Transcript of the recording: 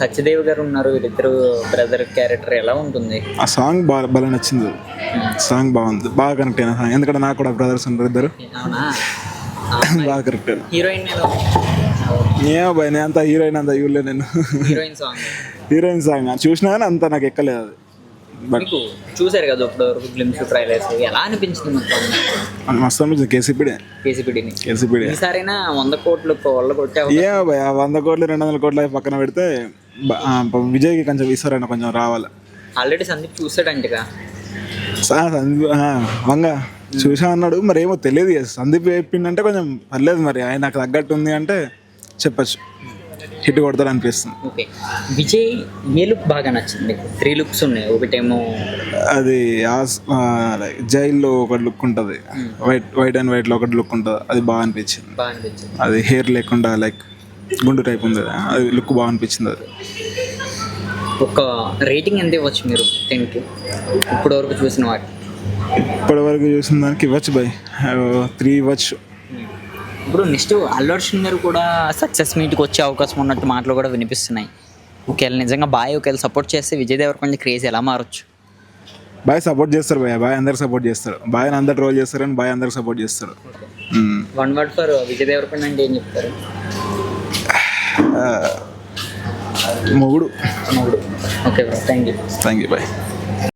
సత్యదేవ్ గారు ఉన్నారు వీళ్ళిద్దరు బ్రదర్ క్యారెక్టర్ ఎలా ఉంటుంది? ఆ సాంగ్ బాగా భలే నచ్చింది. సాంగ్ బాగుంది. బాగా కనెక్ట్ అయిన సాంగ్ ఎందుకంటే నాకు కూడా బ్రదర్స్ ఉంటారు ఇద్దరు అవునా? బాగా కరెక్ట్ హీరోయిన్ ఏమో భయ నేను అంత హీరోయిన్ అంత చూడలే నేను. హీరోయిన్ సాంగ్ హీరోయిన్ సాంగ్ చూసినా కానీ అంత నాకు ఎక్కలేదు అది. మీకు చూసారు కదా ఇప్పుడు గ్లిమ్స్ ట్రైలర్స్ ఎలా అనిపించింది మొత్తం? మస్తు అనిపించింది. కేసీపీడే. కేసీపీడీని. కేసీపీడే. ఈసారైనా వంద కోట్లు కోళ్ళ కొట్టే భయ వంద కోట్లు రెండు వందల కోట్లు పక్కన పెడితే విజయ్కి కొంచెం ఈసారైనా కొంచెం రావాలి. ఆల్రెడీ సందీప్ చూసాడంటగా వంగ చూసా అన్నాడు. మరి ఏమో తెలియదు. సందీప్ చెప్పిందంటే కొంచెం పర్లేదు మరి. ఆయన నాకు తగ్గట్టు ఉంది అంటే చెప్పచ్చు. హిట్ కొడతాడు అనిపిస్తుంది ఓకే. విజయ్ ఏ లుక్ బాగా నచ్చింది? త్రీ లుక్స్ ఉన్నాయి. ఒకటేమో అది జైల్లో ఒక లుక్ ఉంటుంది. వైట్ వైట్ అండ్ వైట్లో ఒక లుక్ ఉంటుంది. అది బాగా అనిపించింది. బాగా అనిపించింది. అది హెయిర్ లేకుండా లైక్ గుండు టైప్ ఉంది. అది లుక్ బాగా అనిపించింది అది. ఒక రేటింగ్ ఎంత ఇవ్వచ్చు మీరు? టెన్కి? ఇప్పటి వరకు చూసిన వాటి. ఇప్పటి వరకు చూసిన దానికి ఇవ్వచ్చు బై. త్రీ ఇవ్వచ్చు. ఇప్పుడు నెక్స్ట్ అల్లు అర్జున్ గారు కూడా సక్సెస్ మీట్కి వచ్చే అవకాశం ఉన్నట్టు మాటలు కూడా వినిపిస్తున్నాయి. ఒకవేళ నిజంగా బాయ్ ఒకవేళ సపోర్ట్ చేస్తే విజయ్ దేవరకొండ క్రేజ్ ఎలా మారచ్చు? బాయ్ సపోర్ట్ చేస్తారు బాయ్ బాయ్ అందరికి సపోర్ట్ చేస్తాడు బాయ్ అందరు ట్రోల్ చేస్తారు అని బాయ్ అందరికి సపోర్ట్ చేస్తాడు మ్మ్. One word for Vijay Devarakonda అంటే ఏం చెప్తారు? మొగుడు. మూడు okay bro thank you thank you bye